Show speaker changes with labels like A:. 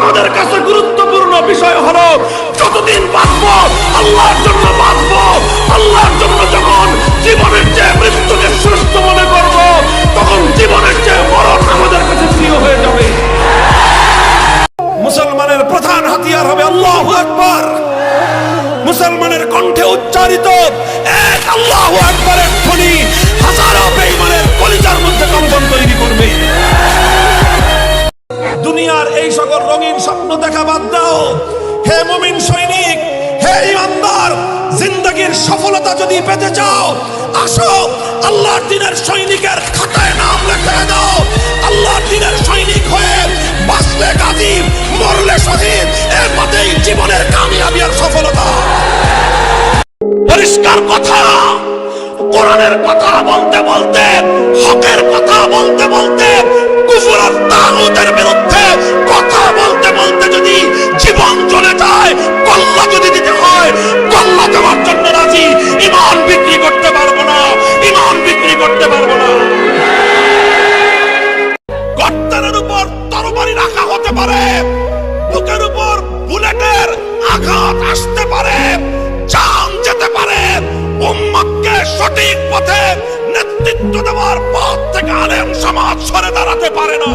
A: আমাদের কাছে গুরুত্বপূর্ণ বিষয় হলো যতদিন বাঁচবো, আল্লাহর জন্য বাঁচবো, আল্লাহর জন্য যখন জীবনের চেয়ে মৃত্যুকে শ্রেষ্ঠ মনে করব, তখন জীবনের চেয়ে মরণ আমাদের কাছে প্রিয় হয়ে যাবে। মুসলমানের প্রধান হাতিয়ার হবে আল্লাহ আকবার। মুসলমানের কণ্ঠে উচ্চারিত এক আল্লাহ আকবরের ধ্বনি দুনিয়ার এই সকল রঙিন স্বপ্ন দেখা বাদ দাও। হে মুমিন সৈনিক, হে ইমানদার, জিন্দগির সফলতা যদি পেতে চাও, আসো, আল্লাহর দিনের সৈনিকের খাতায় নাম লেখে দাও। আল্লাহর দিনের সৈনিক হয়ে বাঁচলে গাজী মরলে শহীদ, এর মধ্যেই জীবনের কামিয়াবি আর সফলতা। পরিষ্কার কথা, কোরআনের কথা বলতে বলতে বুকের উপর বুলেটের আঘাত আসতে পারে, জান যেতে পারে। উম্মতকে সঠিক পথে নেতৃত্ব দেওয়ার পথ থেকে আলেম সমাজ সরে দাঁড়াতে পারে না।